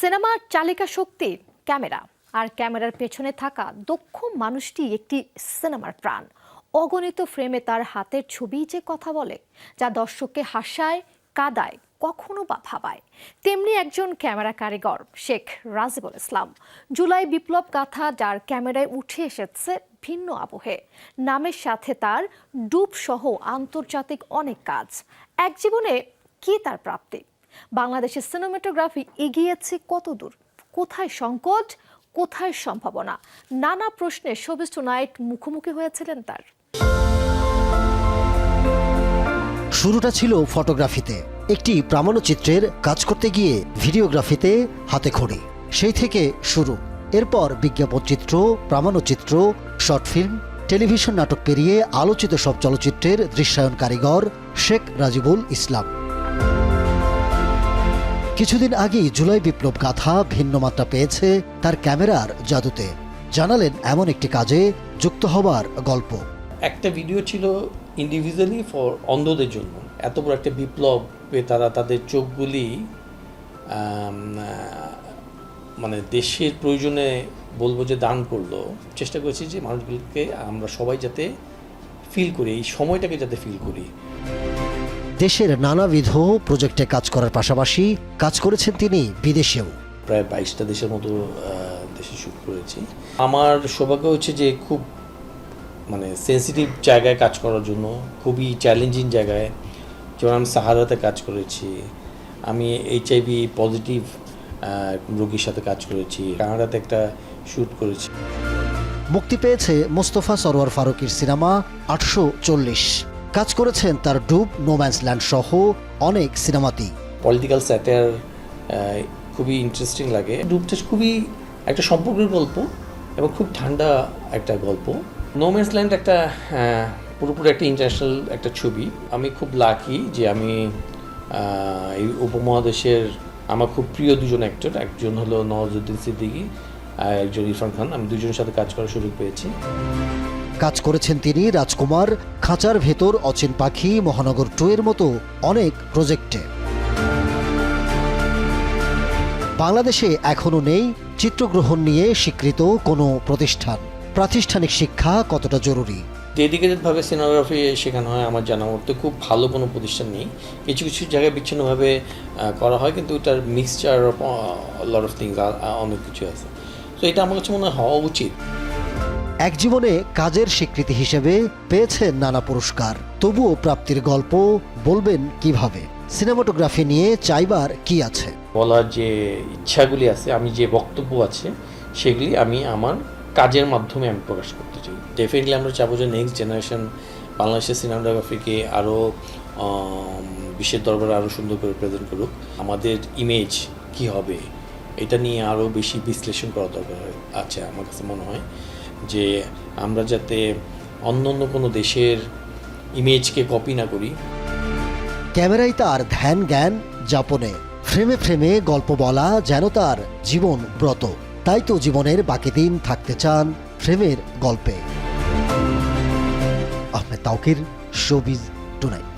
সিনেমার চালিকা শক্তি, ক্যামেরা। আর ক্যামেরার পেছনে থাকা দক্ষ মানুষটি একটি সিনেমার প্রাণ। অগণিত ফ্রেমে তার হাতের ছবি যে কথা বলে, যা দর্শককে হাসায়, কাদায়, কখনো বা ভাবায়। তেমনি একজন ক্যামেরা কারিগর, শেখ রাজিবুল ইসলাম। জুলাই বিপ্লব গাথা যার ক্যামেরায় উঠে এসেছে ভিন্ন আবহে। নামের সাথে তার ডুব সহ আন্তর্জাতিক অনেক কাজ। এক জীবনে কি তার প্রাপ্তি? বাংলাদেশের সিনেমাটোগ্রাফি এগিয়েছে কত দূর কোথায় সংকট? কোথায় সম্ভাবনা? নানা প্রশ্নে শোবিস নাইট মুখোমুখি হয়েছিলেন তার। শুরুটা ছিল ফটোগ্রাফিতে। একটি প্রামাণ্যচিত্রের কাজ করতে গিয়ে ভিডিওগ্রাফিতে হাতে খড়ি। সেই থেকে শুরু। এরপর বিজ্ঞাপনচিত্র প্রামাণ্যচিত্র, শর্ট ফিল্ম, টেলিভিশন নাটক পেরিয়ে আলোচিত সব চলচ্চিত্রের দৃশ্যায়ন কারিগর শেখ রাজিবুল ইসলাম। কিছুদিন আগেই জুলাই বিপ্লব গাথা ভিন্ন মাত্রা পেয়েছে তার ক্যামেরার জাদুতে। জানালেন এমন একটি কাজে যুক্ত হবার গল্প। একটা ভিডিও ছিল ইন্ডিভিজুয়ালি ফর অন্ধদের জন্য। এত বড় একটা বিপ্লবে তারা তাদের চোখগুলি মানে দেশের প্রয়োজনে বলব যে দান করল। চেষ্টা করেছি যে মানুষগুলোকে আমরা সবাই যাতে ফিল করি, এই সময়টাকে যাতে ফিল করি। দেশের নানাবিধ প্রজেক্টে কাজ করার পাশাপাশি কাজ করেছেন তিনি বিদেশেও। প্রায় বাইশটা দেশের মতো দেশে শ্যুট করেছি। আমার সৌভাগ্য হচ্ছে যে খুব মানে সেন্সিটিভ জায়গায় কাজ করার জন্য খুবই চ্যালেঞ্জিং জায়গায়। যেমন আমি সাহারাতে কাজ করেছি আমি এইচআইভি পজিটিভ রোগীর সাথে কাজ করেছি কানাডাতে একটা শ্যুট করেছি। মুক্তি পেয়েছে মোস্তফা সরোয়ার ফারুকির সিনেমা আটশো চল্লিশ। কাজ করেছেন তার ডুব নোম্যান্স ল্যান্ড সহ অনেক সিনেমাতেই। পলিটিক্যাল স্যাটার খুবই ইন্টারেস্টিং লাগে। ডুবটা খুবই একটা সম্পর্কের গল্প এবং খুব ঠান্ডা একটা গল্প। নোম্যান্স ল্যান্ড একটা পুরোপুরি একটা ইন্টারন্যাশনাল একটা ছবি। আমি খুব লাকি যে আমি এই উপমহাদেশের আমার খুব প্রিয় দুজন অ্যাক্টর একজন হলো নওয়াজুদ্দিন সিদ্দিকী আর একজন ইরফান খান। আমি দুজনের সাথে কাজ করার সুযোগ পেয়েছি। কাজ করেছেন তিনি রাজকুমার খাঁচার ভেতর অচিন পাখি মহানগর টু এর মতো অনেক প্রজেক্টে। বাংলাদেশে এখনও নেই চিত্রগ্রহণ নিয়ে স্বীকৃত কোনো প্রতিষ্ঠান। প্রাতিষ্ঠানিক শিক্ষা কতটা জরুরি? ডেডিকেটেডভাবে সিনেমাগ্রাফি শেখানো হয় আমার জানা মতে খুব ভালো কোনো প্রতিষ্ঠান নেই। কিছু কিছু জায়গায় বিচ্ছিন্নভাবে করা হয় কিন্তু ওটার mixture of lot of things অনেক কিছু আছে। তো এটা আমার কাছে মনে হয় হওয়া উচিত। এক জীবনে কাজের স্বীকৃতি হিসেবে পেয়েছেন নানা পুরস্কার। তবুও প্রাপ্তির গল্প বলবেন কীভাবে? সিনেমাটোগ্রাফি নিয়ে চাইবার কি আছে? বলার যে ইচ্ছাগুলি আছে, আমি যে বক্তব্য আছে, সেগুলি আমি আমার কাজের মাধ্যমে আমি প্রকাশ করতে চাই। ডেফিনেটলি আমরা চাবো যে নেক্সট জেনারেশন বাংলাদেশের সিনেমাটোগ্রাফিকে আরও বিশ্বের দরবারে আরও সুন্দর করে প্রেজেন্ট করুক। আমাদের ইমেজ কি হবে, এটা নিয়ে আরও বেশি বিশ্লেষণ করা দরকার আছে আমার কাছে মনে হয়। যে আমরা যাতে অন্য অন্য কোনো দেশের ইমেজকে কপি না করি। ক্যামেরায় তার ধ্যান জ্ঞান, যাপনে ফ্রেমে ফ্রেমে গল্প বলা যেন তার জীবন ব্রত। তাই তো জীবনের বাকি দিন থাকতে চান ফ্রেমের গল্পে। Ahmed Tauquir, showbiz tonight.